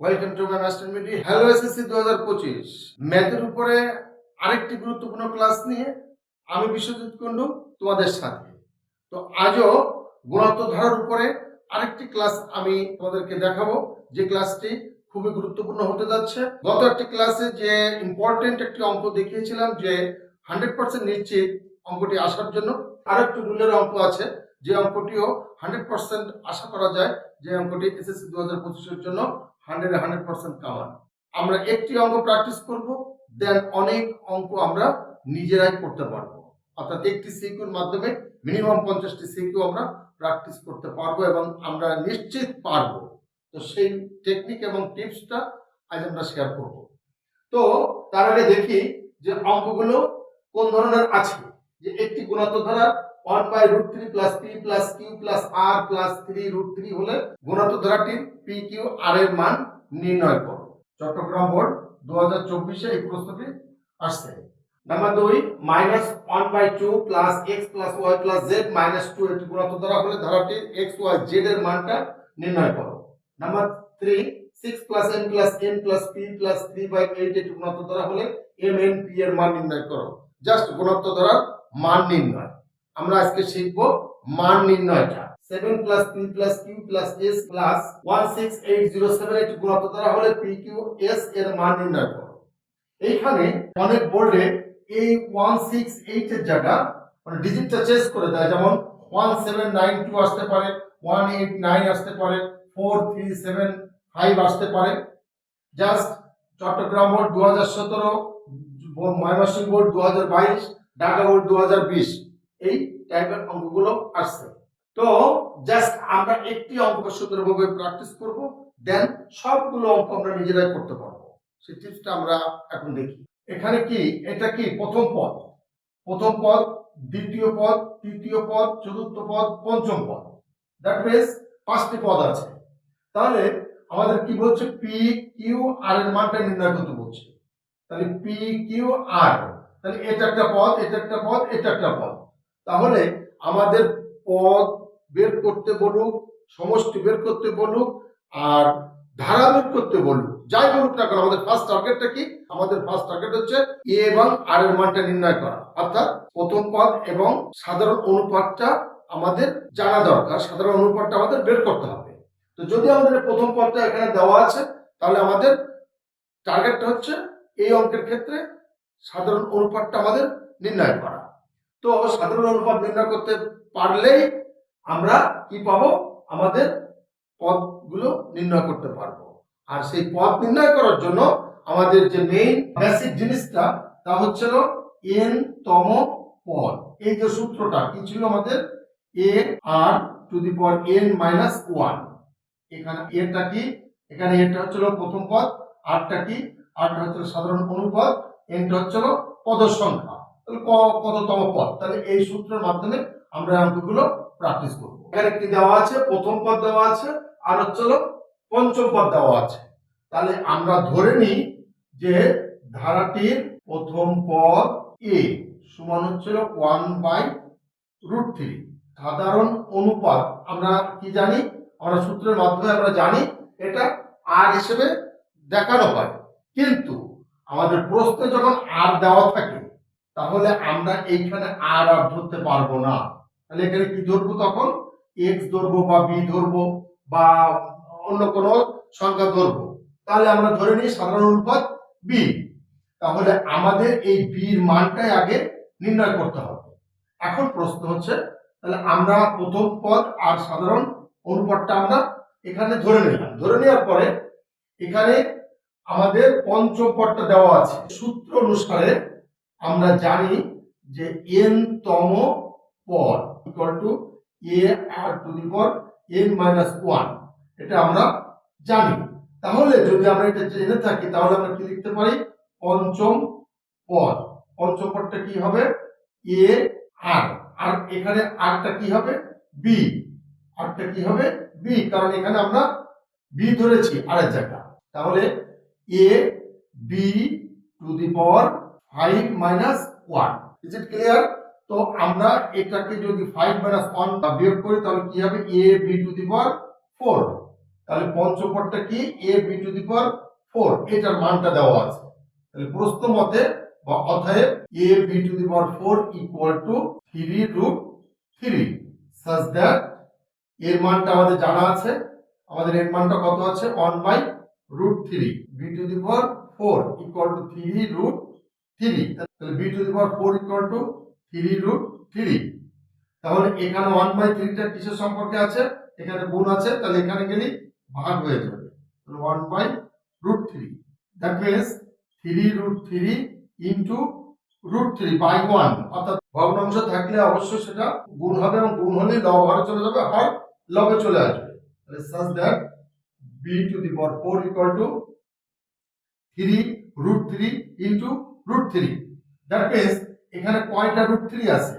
Welcome to my master মিডি hello SSC দু হাজার পঁচিশ ম্যাথের উপরে আরেকটি গুরুত্বপূর্ণ ক্লাস নিয়ে আমি বিশ্বজিৎ কুণ্ডু তোমাদের সাথে। তো আজও গুণাত্ম ধারার উপরে আরেকটি ক্লাস আমি তোমাদেরকে দেখাবো। যে ক্লাসটি খুবই গুরুত্বপূর্ণ হতে যাচ্ছে। গত একটি ক্লাসে যে ইম্পর্টেন্ট একটি অঙ্ক দেখিয়েছিলাম যে হান্ড্রেড পার্সেন্ট নিশ্চিত অঙ্কটি আসার জন্য আর একটি রুলের অঙ্ক আছে। যে অঙ্কটিও হান্ড্রেড পার্সেন্ট আশা করা যায় যে অঙ্কটি এসএসসি দু হাজার পঁচিশের জন্য হান্ড্রেড হান্ড্রেড পার্সেন্ট কামান আমরা একটি অঙ্ক প্র্যাকটিস করব দেন অনেক অঙ্ক আমরা নিজেরাই করতে পারব। অর্থাৎ একটি সিকিউর মাধ্যমে মিনিমাম পঞ্চাশটি সিকিউ আমরা প্র্যাকটিস করতে পারব এবং আমরা নিশ্চিত পারব। তো সেই টেকনিক এবং টিপসটা আজ আমরা শেয়ার করব। তো তার আগে দেখি যে অঙ্কগুলো কোন ধরনের আছে। যে একটি গুণাত্ম ধারা one by root three plus P plus Q plus R plus three root three হলে গুণাত্ম ধারাটির পি কিউ আর এর মান নির্ণয় করো। চট্টগ্রাম বোর্ড দু হাজার চব্বিশে এই প্রশ্নটি আসছে। নাম্বার দুই minus one by two plus X plus Y plus Z minus two একটি গুণাত্ম ধারা হলে ধারাটির এক্স ওয়াই জেড এর মানটা নির্ণয় করো। Number three six plus N plus N plus P plus three by eight একটি গুণাত্ম ধারা হলে এম এন পি এর মান নির্ণয় করো। জাস্ট গুণাত্ম ধারার মান নির্ণয়। আমরা আজকে শিখব মান নির্ণয়টা। Seven plus P plus Q plus S plus one six eight zero seven একটি গুণাত্ম দ্বারা হলে পি কিউ এস এর মান নির্ণয় করো। এইখানে অনেক বোর্ডে এই ওয়ান সিক্স এইট এর জায়গা মানে ডিজিটটা চেঞ্জ করে দেয়। যেমন ওয়ান সেভেন নাইন টু আসতে পারে ওয়ান এইট নাইন আসতে পারে ফোর থ্রি সেভেন ফাইভ আসতে পারে। জাস্ট চট্টগ্রাম বোর্ড দু হাজার সতেরো, ময়মনসিংহ বোর্ড দু হাজার বাইশ, ঢাকা বোর্ড দু হাজার বিশ, এই টাইপের অঙ্কগুলো আসছে। তো জাস্ট আমরা একটি অঙ্ক সুন্দরভাবে প্র্যাকটিস করব দেন সবগুলো অঙ্ক আমরা নিজেরাই করতে পারব। সেই টিপসটা আমরা এখন দেখি। এখানে কি? এটা কি? প্রথম পদ। প্রথম পদ, দ্বিতীয় পদ, তৃতীয় পদ, চতুর্থ পদ, পঞ্চম পদ। দ্যাট মিনস পাঁচটি পদ আছে। তাহলে আমাদের কি বলছে? পি কিউ আর এর মানটা নির্ণয় করতে বলছে। তাহলে পি কিউ আর তাহলে এটা একটা পদ, এটা একটা পদ, এটা একটা পদ। তাহলে আমাদের পদ বের করতে বলুক, সমষ্টি বের করতে বলুক, আর ধারা বের করতে বলুক, যাই বলুক না কেন, আমাদের ফার্স্ট টার্গেটটা কি? আমাদের ফার্স্ট টার্গেট হচ্ছে এ এবং আর এর মানটা নির্ণয় করা। অর্থাৎ প্রথম পদ এবং সাধারণ অনুপাতটা আমাদের জানা দরকার, সাধারণ অনুপাতটা আমাদের বের করতে হবে। তো যদি আমাদের প্রথম পদটা এখানে দেওয়া আছে, তাহলে আমাদের টার্গেটটা হচ্ছে এই অঙ্কের ক্ষেত্রে সাধারণ অনুপাতটা আমাদের নির্ণয় করা। তো সাধারণ অনুপাত নির্ণয় করতে পারলেই আমরা কি পাবো? আমাদের পদগুলো নির্ণয় করতে পারব। আর সেই পদ নির্ণয় করার জন্য আমাদের যে মেইন বেসিক জিনিসটা, তা হচ্ছে এন তম পদ। এই যে সূত্রটা, কি ছিল আমাদের? A R to the power N minus one এখানে এটা কি? এখানে এটা হচ্ছিল প্রথম পদ আরটা কি? আরটা হচ্ছিল সাধারণ অনুপদ এনটা হচ্ছিল পদ সংখ্যা। তাহলে কততম পদ। তাহলে এই সূত্রের মাধ্যমে আমরা অঙ্কগুলো প্র্যাকটিস করব। এখানে কি দেওয়া আছে, প্রথম পদ দেওয়া আছে, আর হচ্ছে পঞ্চম পদ দেওয়া আছে। তাহলে আমরা ধরে নিই যে ধারাটির প্রথম পদ এ সমান হচ্ছিল ওয়ান বাই রুট থ্রি সাধারণ অনুপাত আমরা কি জানি? আমরা সূত্রের মাধ্যমে আমরা জানি এটা আর হিসেবে দেখানো হয়। কিন্তু আমাদের প্রশ্নে যখন আর দেওয়া থাকে, তাহলে আমরা এইখানে আর আর ধরতে পারব না। তাহলে এখানে কি ধরবো তখন? এক্স ধরবো বা বি ধরবো বা অন্য কোনো সংখ্যা ধরবো। তাহলে আমরা ধরে নিই সাধারণ অনুপাত বি তাহলে আমাদের এই বির মানটাই আগে নির্ণয় করতে হবে। এখন প্রশ্ন হচ্ছে, তাহলে আমরা প্রথম পদ আর সাধারণ অনুপাতটা আমরা এখানে ধরে নিলাম। ধরে নেওয়ার পরে এখানে আমাদের পঞ্চম পদটা দেওয়া আছে। সূত্র অনুসারে আমরা জানি যে এন তম পদ equal to A R to the power N minus one এটা আমরা জানি। তাহলে যদি আমরা এটা জেনে থাকি, তাহলে আমরা কি লিখতে পারি? পঞ্চম পদ। পঞ্চম পদটা কি হবে? এ আর আর এখানে আরটা কি হবে? বি আরটা কি হবে? বি কারণ এখানে আমরা বি ধরেছি আরেক জায়গা তাহলে A B to the power five minus one is it clear তো আমরা এটাকে যদি ফাইভ মাইনাস ওয়ান বিয়োগ করি, তাহলে কি হবে? A B to the power four তাহলে পঞ্চপদটা কি? A B to the power four এটার মানটা দেওয়া আছে। তাহলে প্রশ্ন মতে বা অতএব A B to the power four equal to three root three such that এর মানটা আমাদের জানা আছে। আমাদের এর মানটা কত আছে? One by root three b to the power four equal to three root three তাহলে b to the power four equal to three root three তাহলে এখানে ওয়ান বাই থ্রিটা কিসের সম্পর্কে আছে? এখানে গুণ আছে, তাহলে এখানে গেলে ভাগ হয়ে যাবে। One by root three that means three root three into root three by one অর্থাৎ ভগ্নাংশ থাকলে অবশ্যই সেটা গুণ হবে এবং গুণ হলে লব ঘরে চলে যাবে, আর লবে চলে আসবে। তাহলে such that b to the power four equal to three root three into root three that means এখানে কয়টা রুট থ্রি আছে।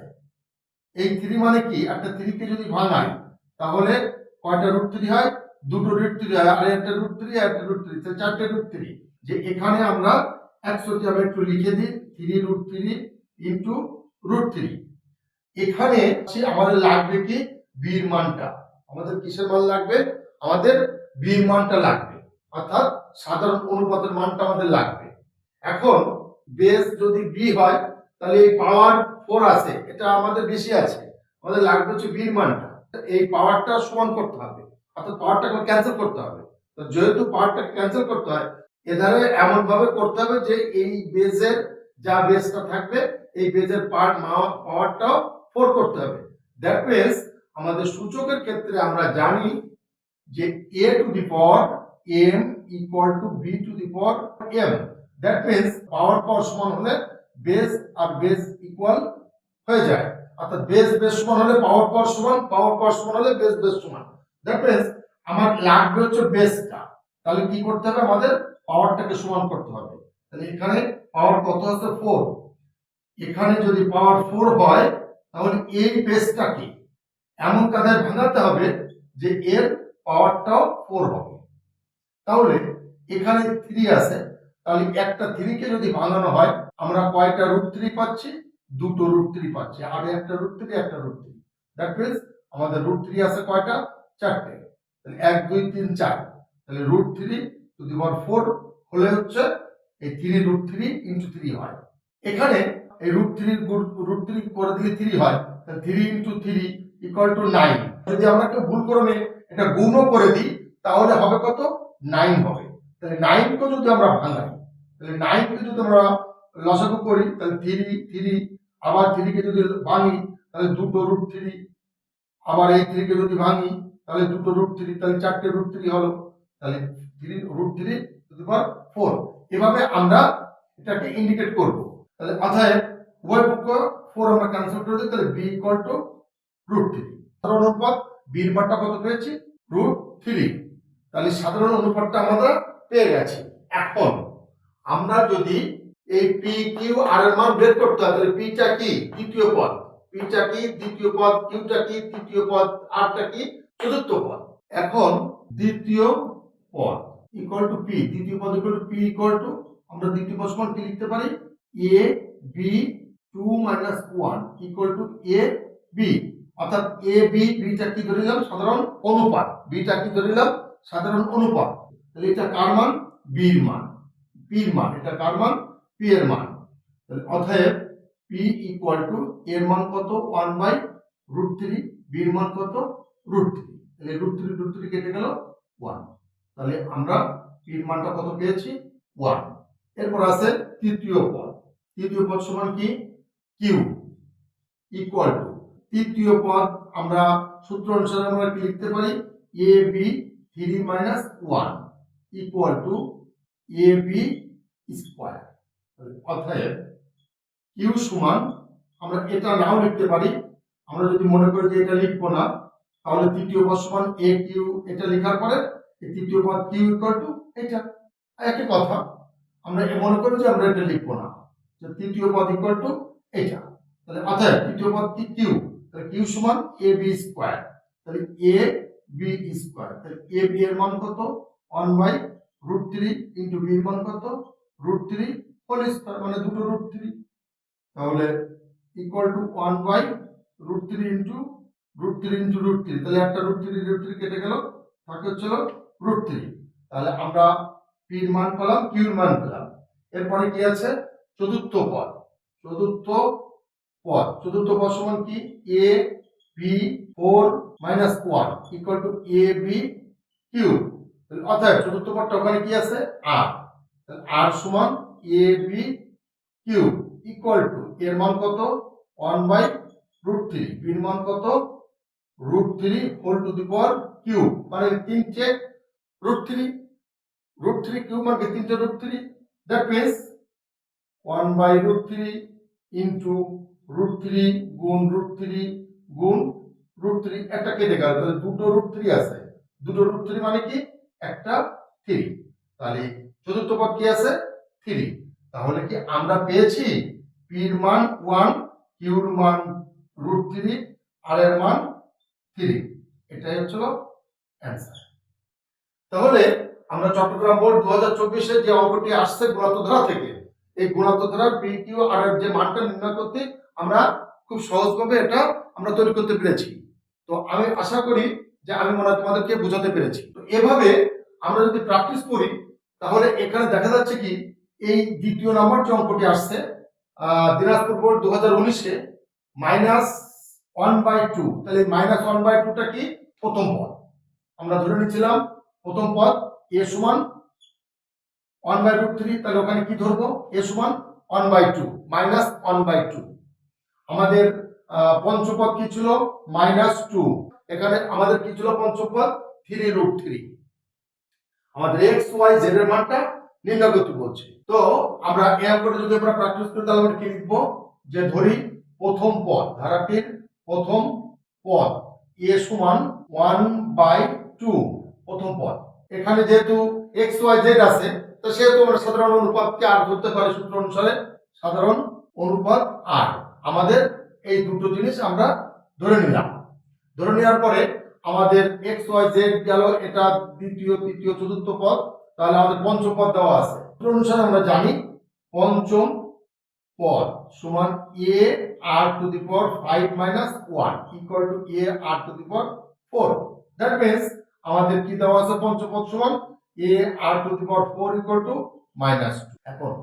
এই থ্রি মানে কি? একটা থ্রিকে যদি ভাঙায় তাহলে কয়টা রুট থ্রি হয়? দুটো রুট থ্রি হয়। আর একটা রুট থ্রি আর একটা রুট থ্রি চারটে রুট থ্রি যে এখানে আমরা একশোটি আমি একটু লিখে দিই। Three root three into root three এখানে হচ্ছে আমাদের লাগবে কি? বীর মানটা। আমাদের কিসের মান লাগবে? আমাদের বীর মানটা লাগবে। অর্থাৎ সাধারণ অনুপাতের মানটা আমাদের লাগবে। এখন বেস যদি বি হয় তাহলে এই পাওয়ার ফোর আছে, এটা আমাদের বেশি আছে, আমাদের লাগবে হচ্ছে বীর মানটা। এই পাওয়ারটা সমান করতে হবে, অর্থাৎ পাওয়ারটাকে ক্যান্সেল করতে হবে। তো যেহেতু পাওয়ারটাকে ক্যান্সেল করতে হয় এধারে এমন ভাবে করতে হবে যে এই বেজের যা বেজটা থাকবে, এই বেজের পাওয়ার পাওয়ারটাও ফোর করতে হবে। দ্যাট মিনস আমাদের সূচকের ক্ষেত্রে আমরা জানি যে a to the power m equal to b to the power m that means power power সমান হলে বেস আর বেস ইকুয়াল হয়ে যায়। অর্থাৎ বেস বেস সমান হলে পাওয়ার পাওয়ার সমান পাওয়ার পাওয়ার সমান হলে বেস বেস সমান। দ্যাট মিনস আমার লাগবে হচ্ছে বেসটা তাহলে কি করতে হবে? আমাদের পাওয়ারটাকে সমান করতে হবে। তাহলে এখানে পাওয়ার কত আছে? ফোর এখানে যদি পাওয়ার ফোর হয়, তাহলে এই বেসটাকে এমন কাদায় ভাঙাতে হবে যে এর পাওয়ারটাও ফোর হবে। তাহলে এখানে থ্রি আছে। তাহলে একটা থ্রিকে যদি ভাঙানো হয়, আমরা কয়টা রুট থ্রি পাচ্ছি? দুটো রুট থ্রি পাচ্ছি। আর একটা রুট থ্রি একটা রুট থ্রি দ্যাট মিনস আমাদের রুট থ্রি আছে কয়টা? চারটে। তাহলে এক, দুই, তিন, চার। তাহলে root three to the power four হলে হচ্ছে, এই three root three into three হয়। এখানে এই রুট থ্রি রুট থ্রি করে দিলে থ্রি হয়। তাহলে three into three equal to nine যদি আমরা কেউ ভুল করে এটা গুণও করে দিই, তাহলে হবে কত? নাইন হবে। তাহলে নাইনকে যদি আমরা ভাঙাই, তাহলে নাইনকে যদি আমরা লসাগু করি, তাহলে থ্রি থ্রি, আবার থ্রিকে যদি ভাঙি, তাহলে দুটো রুট থ্রি, আবার এই থ্রিকে যদি ভাঙি, তাহলে দুটো রুট থ্রি, তাহলে চারটে রুট থ্রি হলো, তাহলে three, root three to four. এভাবে আমরা এটাকে ইন্ডিকেট করব। তাহলে উভয় পক্ষ ফোর আমরা ক্যান্সেল করে দিই, তাহলে b equal to root three সাধারণ অনুপাত বির মানটা কত পেয়েছি? রুট থ্রি তাহলে সাধারণ অনুপাতটা আমরা পেয়ে গেছি। এখন আমরা যদি এই পি কিউ আর এর মান বের করতে হয়, তাহলে পিটা কি? দ্বিতীয় পদ। পিটা কি? দ্বিতীয় পদ। কিউটা কি? তৃতীয় পদ। আরটা কি? চতুর্থ পদ। এখন দ্বিতীয় পদ ইকুয়াল টু পি দ্বিতীয় পদ equal to p equal to আমরা দ্বিতীয় পদ সমান কি লিখতে পারি? A b two minus one equal to a b অর্থাৎ এ বি বিটা কি ধরে নিলাম? সাধারণ অনুপাত। বিটা কি ধরে নিলাম? সাধারণ অনুপাত। তাহলে এটা কার মান? বির মান। পির মান। এটা কার মান? পি এর মান। তাহলে অতএব পি ইকুয়াল টু এর মান কত? ওয়ান বাই রুট থ্রি বির মান কত? রুট থ্রি তাহলে রুট থ্রি রুট থ্রি কেটে গেল ওয়ান তাহলে আমরা পির মানটা কত পেয়েছি? ওয়ান এরপর আছে তৃতীয় পদ। তৃতীয় পদ সমান কি? কিউ ইকুয়াল টু তৃতীয় পদ আমরা সূত্র অনুসারে আমরা কি লিখতে পারি? A b three minus one equal to a b square অতএব কিউ সমান, আমরা এটা নাও লিখতে পারি। আমরা যদি মনে করি যে এটা লিখব না, তাহলে তৃতীয় পদ সমান এ কিউ এটা লেখার পরে এই তৃতীয় পদ কিউ ইকুয়াল টু এটা। একই কথা। আমরা মনে করি যে আমরা এটা লিখব না। যে তৃতীয় পদ ইকুয়াল টু এটা। তাহলে অতএব তৃতীয় পদ কি কিউ তাহলে কিউ সমান এ বি স্কোয়ার তাহলে এ বি স্কোয়ার তাহলে এ বি এর মান কত? One by root three into b এর মান কত? রুট থ্রি হোল স্কোয়ার মানে দুটো রুট থ্রি তাহলে equal to one by root three into root three into root three তাহলে একটা রুট থ্রি রুট থ্রি কেটে গেল থাকে হচ্ছিল রুট থ্রি তাহলে আমরা পির মান পেলাম কিউর মান পেলাম। এরপরে কি আছে? চতুর্থ পদ। চতুর্থ পদ। চতুর্থ পদ সমান কি? A b four minus one equal to a b q অর্থাৎ চতুর্থ পদটা ওখানে কি আছে? আর আর সমান a b q equal to এর মান কত? ওয়ান বাই রুট থ্রি বির মান কত? Root three whole to the power q মানে তিনটে root three root three q মানে তিনটে root three that means one by root three into root three গুণ রুট থ্রি গুণ রুট থ্রি একটা কেটে গেল। তাহলে দুটো রুট থ্রি আছে। দুটো রুট থ্রি মানে কি? একটা থ্রি তাহলে চতুর্থ পদ কি আছে? থ্রি তাহলে কি আমরা পেয়েছি? পির মান ওয়ান কিউর মান রুট থ্রি আর এর মান থ্রি এটাই হচ্ছিল অ্যান্সার তাহলে আমরা চট্টগ্রাম বোর্ড দু হাজার চব্বিশে যে অঙ্কটি আসছে গুণাত্মধারা থেকে, এই গুণাত্মধারার পি কিউ আর এর যে মানটা নির্ণয় করতে আমরা খুব সহজভাবে এটা আমরা তৈরি করতে পেরেছি। তো আমি আশা করি যে আমি মনে তোমাদেরকে বোঝাতে পেরেছি। এভাবে আমরা যদি প্র্যাকটিস করি, তাহলে এখানে দেখা যাচ্ছে কি, এই দ্বিতীয় নম্বর যে অঙ্কটি আসছে দিনাজপুর বোর্ড দু হাজার উনিশে মাইনাস ওয়ান বাই টু তাহলে মাইনাস ওয়ান বাই টুটা কি? প্রথম পদ। আমরা ধরে নিচ্ছিলাম, প্রথম পদ এ সমান ওয়ান বাই রুট থ্রি তাহলে ওখানে কি ধরবো? এ সমান one by two minus one by two আমাদের পঞ্চপদ কি ছিল? মাইনাস টু এখানে আমাদের কি ছিল পঞ্চপদ? থ্রি রুট থ্রি আমাদের এক্স ওয়াই জেড এর মানটা নির্ণয় করতে বলছে। তো আমরা এ অঙ্কটা যদি আমরা প্র্যাকটিস করি, তাহলে কি লিখব? যে ধরি প্রথম পদ ধারাটির প্রথম পদ এ সমান ওয়ান বাই টু প্রথম পদ। এখানে যেহেতু এক্স ওয়াই জেড আছে, তো সেহেতু আমরা সাধারণ অনুপাতকে আর ধরতে পারি সূত্র অনুসারে, সাধারণ অনুপাত আর আমাদের এই দুটো জিনিস আমরা ধরে নিলাম। ধরে নেওয়ার পরে আমাদের এক্স ওয়াই জেড গেল, এটা দ্বিতীয়, তৃতীয়, চতুর্থ পদ, তাহলে আমাদের পঞ্চম পদ দেওয়া আছে। অনুসারে আমরা জানি পঞ্চম পদ সমান a r to the power five minus one equal to a r to the power four. That means আমাদের কি দেওয়া আছে পঞ্চপদ সমান? A r to the power four equal to minus two. এখন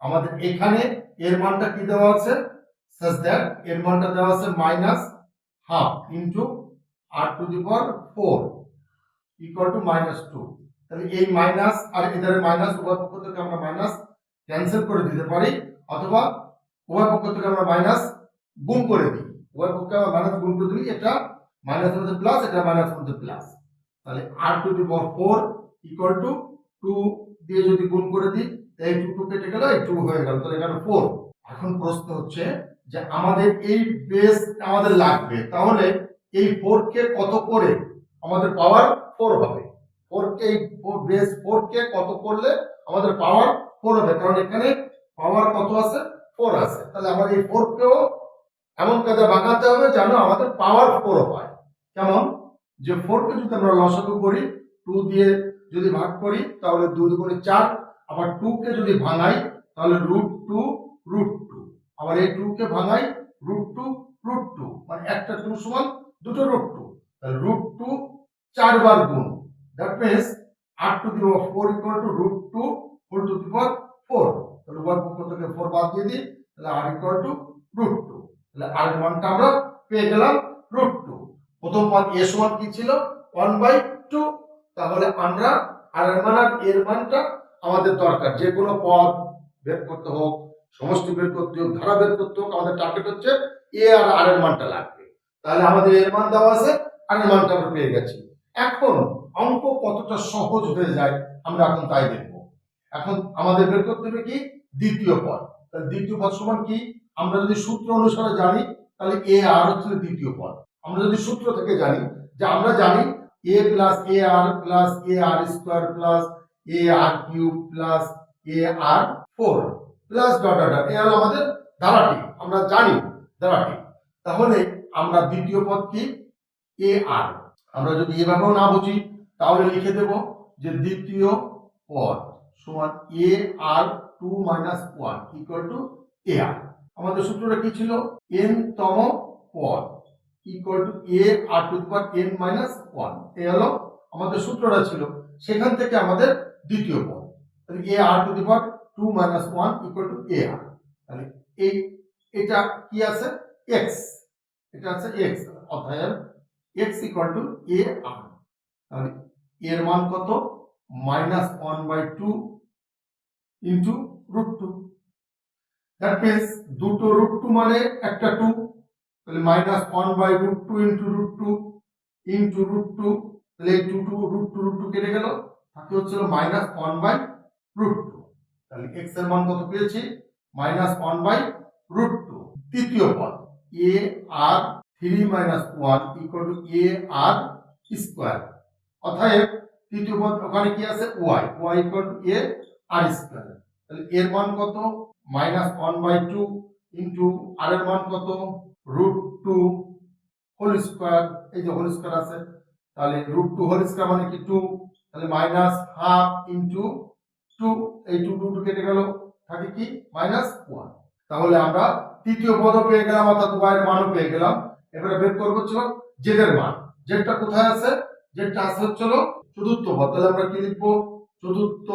আমাদের এখানে এর মানটা কি দেওয়া আছে? সাজ দ্যাট এর মানটা দেওয়া আছে minus half into r to the power four equal to minus two. তাহলে এই মাইনাস আর এদের মাইনাস উভয় পক্ষ থেকে আমরা মাইনাস ক্যান্সেল করে দিতে পারি, অথবা উভয় পক্ষ থেকে আমরা মাইনাস গুণ করে দিই। উভয় পক্ষে আমরা মাইনাস গুণ করে দিই এটা মাইনাস মধ্যে প্লাস এটা মাইনাস মধ্যে প্লাস তাহলে r to the power four equal to two দিয়ে যদি গুণ করে দিই এই টু টু কেটে গেল, এই টু হয়ে গেল, তাহলে এখানে ফোর এখন প্রশ্ন হচ্ছে যে আমাদের এই বেস আমাদের লাগবে, তাহলে এই ফোর কে কত করে? আমাদের পাওয়ার ফোর হবে। ফোর কে বেস ফোর কে কত করলে আমাদের পাওয়ার ফোর হবে? কারণ এখানে পাওয়ার কত আছে? ফোর আছে। তাহলে আমাদের এই ফোর কেও এমন কাজে বাঁকাতে হবে যেন আমাদের পাওয়ার ফোর হয়। কেমন? যে ফোর কে যদি আমরা লসাগু করি টু দিয়ে যদি ভাগ করি, তাহলে দুই দুগুণে চার। আবার টু কে যদি ভাঙাই, তাহলে রুট টু রুট টু আবার এই টু কে ভাঙাই রুট টু রুট টু মানে একটা টু সমান দুটো রুট টু তাহলে রুট টু চারবার গুণ। দ্যাট মিনস আট to the power four equal to root two four to the power four তাহলে উভয় পক্ষ থেকে ফোর বাদ দিয়ে দিই, তাহলে r equal to root two তাহলে আর মানটা আমরা পেয়ে গেলাম রুট টু প্রথম পদ এস ওয়ান কি ছিল? ওয়ান বাই টু তাহলে আমরা আর এর মান আর এর মানটা আমাদের দরকার। যে কোনো পদ বের করতে হোক, সমষ্টি বের করতে হোক, ধারা বের করতে হোক, আমাদের টার্গেট হচ্ছে এ আর আর এর মানটা লাগবে। তাহলে আমাদের এর মান দেওয়া আছে আর এর মানটা আমরা পেয়ে গেছি। এখন অঙ্ক কতটা সহজ হয়ে যায় আমরা এখন তাই দেখব। এখন আমাদের বের করতে হবে কি? দ্বিতীয় পদ। তাহলে দ্বিতীয় পদ সমান কি? আমরা যদি সূত্র অনুসারে জানি, তাহলে এ আর হচ্ছে দ্বিতীয় পদ। আমরা যদি সূত্র থেকে জানি, যে আমরা জানি, a plus a r plus a r square plus a r cube plus a r four plus dot dot এ হলো আমাদের ধারাটি, আমরা জানি ধারাটি। তাহলে আমরা দ্বিতীয় পদ কি? এ আর আমরা যদি এভাবেও না বুঝি, তাহলে লিখে দেব যে দ্বিতীয় পদ সমান a r two minus one equal to a r আমাদের সূত্রটা কি ছিল? এন তম পদ equal to a r to power n minus one এ হলো আমাদের সূত্রটা ছিল। সেখান থেকে আমাদের দ্বিতীয় পদ। A r to the power two minus one equal to a r তাহলে এই, এটা কি আছে? এক্স এটা আছে এক্স অতএব x equal to a r তাহলে এর মান কত? Minus one by two into root two that means দুটো রুট টু মানে একটা টু তাহলে minus one by root two into root two into root two তাহলে two two root two root two কেটে গেল। থাকে হচ্ছিল minus one by root two তাহলে এক্সের মান কত পেয়েছি? Minus one by root two তৃতীয় পদ। A r three minus one equal to a r square অতএব তৃতীয় পদ ওখানে কি আছে? Y y equal to a r square তাহলে এর মান কত? Minus one by two into r এর মান কত? রুট টু হোল স্কোয়ার এই যে হোল স্কোয়ার আছে, তাহলে রুট টু হোল স্কোয়ার মানে কি টু তাহলে মাইনাস হাফ ইন্টু টু এই টু টু টু কেটে গেল, থাকে কি? মাইনাস ওয়ান তাহলে আমরা তৃতীয় পদও পেয়ে গেলাম, অর্থাৎ ওয়াই এর মানও পেয়ে গেলাম। এবারে বের করব ছিল জেডের মান। জেডটা কোথায় আছে? জেডটা আছে হচ্ছিল চতুর্থ পদ। তাহলে আমরা কি লিখব? চতুর্থ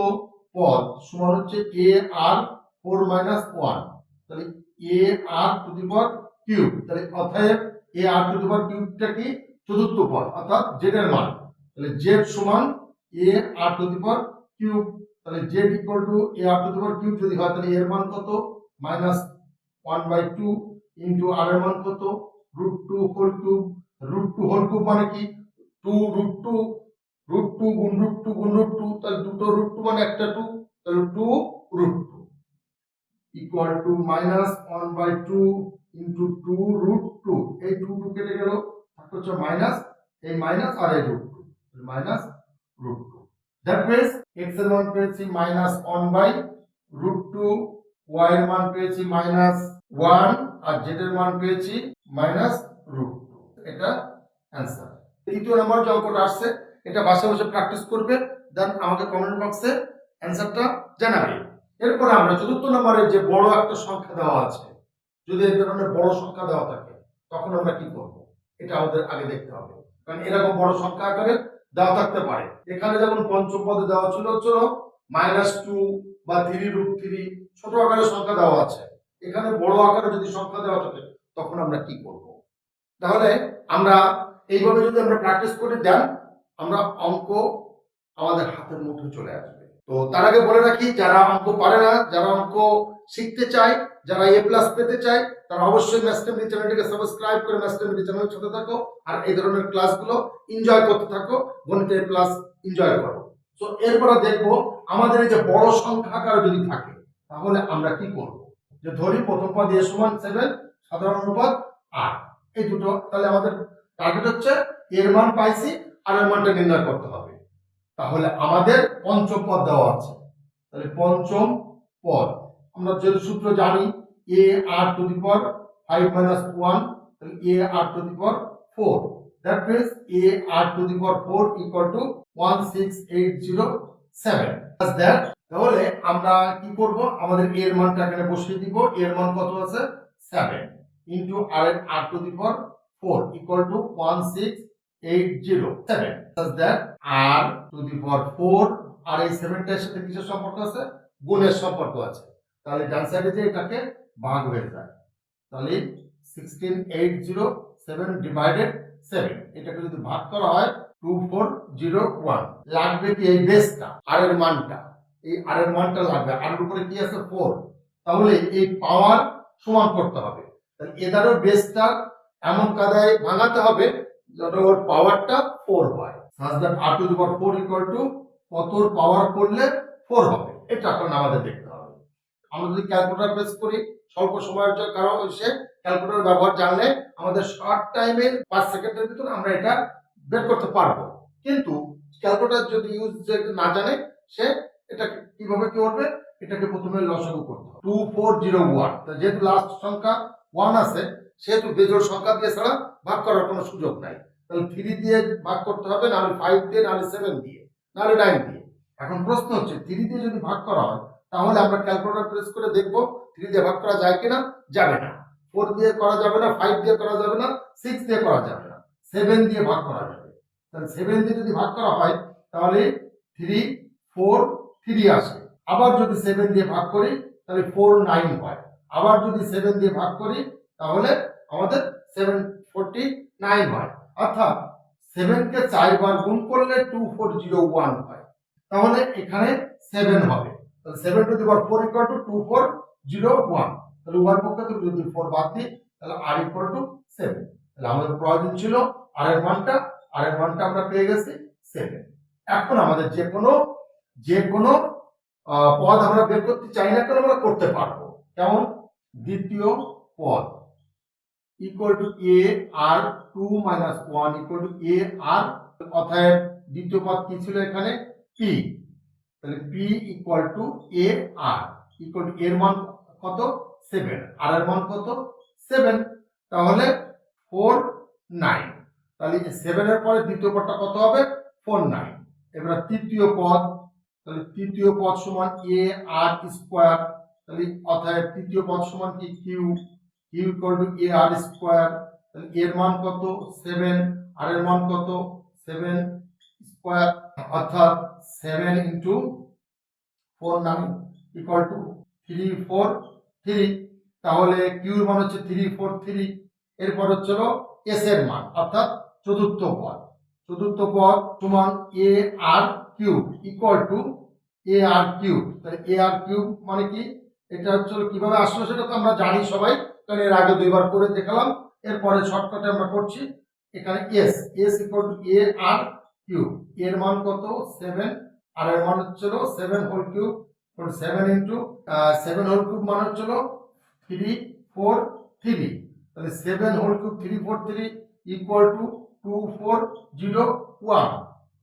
পদ সমান হচ্ছে a r four minus one. তাহলে a R to the power cube. তাহলে অতএব এ আর টু দি পাওয়ার কিউবটা কি? চতুর্থ পদ, অর্থাৎ জেড এর মান। তাহলে জেড সমান a r to the power cube. তাহলে z equal to a r to the power cube যদি হয়, তাহলে এর মান কত? Minus one by two into r এর মান কত? Root two whole cube root two whole cube মানে কি? Two root two root two গুণ রুট টু গুণ রুট টু তাহলে দুটো রুট টু মানে একটা টু তাহলে two root two equal to minus one by two into two root two এই টু টু কেটে গেল, থাকতে হচ্ছে মাইনাস এই মাইনাস আর এই root two minus root two that means এক্সের মান পেয়েছি minus one by root two y এর মান পেয়েছি মাইনাস ওয়ান আর জেড এর মান পেয়েছি মাইনাস রুট এটা অ্যান্সার। তৃতীয় নম্বর যে অঙ্কটা আসছে, এটা বাসায় বসে প্র্যাকটিস করবে দেন আমাকে কমেন্ট বক্সে অ্যান্সারটা জানাবে। এরপরে আমরা চতুর্থ নম্বরে যে বড় একটা সংখ্যা দেওয়া আছে, যদি এই ধরনের বড় সংখ্যা দেওয়া থাকে, তখন আমরা কি করব? এটা আমাদের আগে দেখতে হবে। কারণ এরকম বড় সংখ্যা আকারে দেওয়া থাকতে পারে। এখানে যেমন পঞ্চম পদে দেওয়া ছিল ছিল মাইনাস টু বা থ্রি রুট থ্রি ছোট আকারের সংখ্যা দেওয়া আছে। এখানে বড় আকারে যদি সংখ্যা দেওয়া থাকে, তখন আমরা কি করব? তাহলে আমরা এইভাবে যদি আমরা প্র্যাকটিস করে দেন, আমরা অঙ্ক আমাদের হাতের মুঠে চলে আসবে। তো তার আগে বলে রাখি, যারা অঙ্ক পারে না, যারা অঙ্ক শিখতে চায়, যারা এ প্লাস পেতে চায়, তারা অবশ্যই ম্যাস্টেমনি চ্যানেলটিকে সাবস্ক্রাইব করে ম্যাস্টেমনি চ্যানেলের সাথে থাকো, আর এই ধরনের ক্লাসগুলো এনজয় করতে থাকো, গণিত প্লাস এনজয় করো। তো এরপরে দেখব, আমাদের এই যে বড় সংখ্যাকার যদি থাকে, তাহলে আমরা কি করব? যে ধরি প্রথম পদ এ সমান সেভেন সাধারণ অনুপাত আট। এই দুটো, তাহলে আমাদের টার্গেট হচ্ছে এর মান পাইছি আর এর মানটা নির্ণয় করতে হবে। তাহলে আমাদের পঞ্চম পদ দেওয়া আছে। তাহলে পঞ্চম পদ, আমরা যেহেতু সূত্র জানি, এ r to the power five minus one a r to the power four that means a r to the power four equal to one six eight zero seven that তাহলে আমরা কি করব? আমাদের এর মানটা এখানে বসিয়ে দিব। এর মান কত আছে? সেভেন ইন্টু আর এর r to the power four equal to one six eight zero seven that r to the power four আর এই সেভেনটার সাথে কিসের সম্পর্ক আছে? গুণের সম্পর্ক আছে। তাহলে ডান সাইডে যে এটাকে ভাগ হয়ে যায়। তাহলে sixteen eight zero seven divided seven এটাকে যদি ভাগ করা হয় টু ফোর জিরো ওয়ান লাগবে কি এই বেসটা আর এর মানটা? এই আর এর মানটা লাগবে। আর এর উপরে কি আছে? ফোর তাহলে এই পাওয়ার সমান করতে হবে। তাহলে এদারও বেসটা এমন কাদায় ভাঙাতে হবে যাতে ওর পাওয়ারটা ফোর হয়। Such that r to the power four equal to কতর power করলে ফোর হবে। এটা এখন আমাদের দেখতে হবে। আমরা যদি ক্যালকুলেটর প্রেস করি, স্বল্প সময়ের জন্য কারণ সে ক্যালকুলেটর ব্যবহার জানলে আমাদের শর্ট টাইমে পাঁচ সেকেন্ডের ভিতরে আমরা এটা বের করতে পারব। কিন্তু ক্যালকুলেটর যদি ইউজ না জানে, সে এটা কীভাবে করবে? এটাকে প্রথমে লসাগু করতে হবে। টু ফোর জিরো ওয়ান যেহেতু লাস্ট সংখ্যা ওয়ান আছে, সেহেতু বেজোড় সংখ্যা দিয়ে ছাড়া ভাগ করার কোনো সুযোগ নাই। তাহলে থ্রি দিয়ে ভাগ করতে হবে, নাহলে ফাইভ দিয়ে, নাহলে সেভেন দিয়ে, নাহলে নাইন দিয়ে। এখন প্রশ্ন হচ্ছে থ্রি দিয়ে যদি ভাগ করা হয়, তাহলে আমরা ক্যালকুলেটর প্রেস করে দেখব থ্রি দিয়ে ভাগ করা যায় কিনা, যাবে না। ফোর দিয়ে করা যাবে না ফাইভ দিয়ে করা যাবে না সিক্স দিয়ে করা যাবে না সেভেন দিয়ে ভাগ করা যাবে। তাহলে সেভেন দিয়ে যদি ভাগ করা হয়, তাহলে থ্রি ফোর থ্রি আসে। আবার যদি সেভেন দিয়ে ভাগ করি, তাহলে ফোর নাইন হয়। আবার যদি সেভেন দিয়ে ভাগ করি, তাহলে আমাদের সেভেন ফোরটি নাইন হয়। অর্থাৎ সেভেনকে চারবার গুণ করলে টু ফোর জিরো ওয়ান হয়। তাহলে এখানে সেভেন হবে। তাহলে seven to the four equal to two four zero one তাহলে ওয়ান পক্ষে থেকে যদি ফোর বাদ দিই, তাহলে আর ইকুয়াল টু সেভেন তাহলে আমাদের প্রয়োজন ছিল আর এর মানটা আর এর মানটা আমরা পেয়ে গেছি সেভেন এখন আমাদের যে কোনো যে কোনো পদ আমরা বের করতে চাই না কেন আমরা করতে পারব। যেমন দ্বিতীয় পদ। Equal to a r two minus one equal to a r অতএব দ্বিতীয় পদ কি ছিল এখানে? পি তাহলে p equal to a r equal to এর মান কত? সেভেন আর এর মান কত? সেভেন তাহলে ফোর নাইন তাহলে সেভেনের পরে দ্বিতীয় পদটা কত হবে? ফোর নাইন এবার তৃতীয় পদ তাহলে তৃতীয় পদ সমান এ আর স্কোয়ার তাহলে অতএব তৃতীয় পদ সমান কি q q equal to a r square তাহলে এর মান কত? সেভেন আর এর মান কত? সেভেন স্কোয়ার অর্থাৎ seven into four nine equal to three four three তাহলে কিউর মান হচ্ছে থ্রি ফোর থ্রি এরপর হচ্ছে এস এর মান, অর্থাৎ চতুর্থ পদ। চতুর্থ পদ সমান a r q equal to a r cube তাহলে এ আর কিউব মানে কি? এটা হচ্ছে কীভাবে আসলো সেটা তো আমরা জানি সবাই। কারণ এর আগে দুইবার করে দেখালাম। এরপরে শর্টকাটে আমরা করছি। এখানে s s equal to a r cube এর মান কত? সেভেন আর এর মান হচ্ছিল seven whole cube seven into seven whole cube মান হচ্ছিল থ্রি ফোর থ্রি তাহলে seven whole cube three four three equal to two four zero one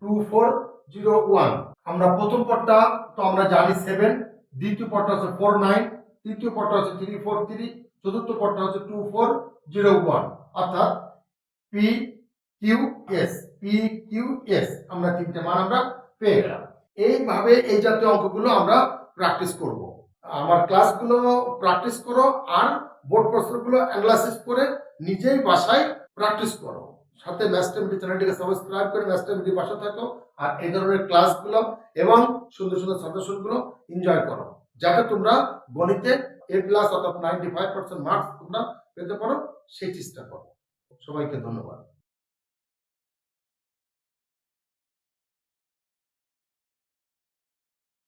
two four zero one আমরা প্রথম পদটা তো আমরা জানি সেভেন দ্বিতীয় পদটা হচ্ছে ফোর নাইন তৃতীয় পদটা হচ্ছে থ্রি ফোর থ্রি চতুর্থ পদটা হচ্ছে টু ফোর জিরো ওয়ান অর্থাৎ p q s p q s আমরা তিনটে মান আমরা পেয়ে গেলাম। এইভাবে এই জাতীয় অঙ্কগুলো আমরা প্র্যাকটিস করব। আমার ক্লাসগুলো প্র্যাকটিস করো আর বোর্ড প্রশ্নগুলো অ্যানালাইসিস করে নিজেই বাসায় প্র্যাকটিস করো। সাথে ম্যাস্টারমিটি চ্যানেলটিকে সাবস্ক্রাইব করে ম্যাস্টারমিটি পাশে থাকো। আর এই ধরনের ক্লাসগুলো এবং সুন্দর সুন্দর সাজেশনগুলো এনজয় করো। যাতে তোমরা গণিতে এ প্লাস অর্থাৎ নাইনটি ফাইভ পার্সেন্ট মার্কস তোমরা পেতে পারো, সেই চেষ্টা করো। সবাইকে ধন্যবাদ।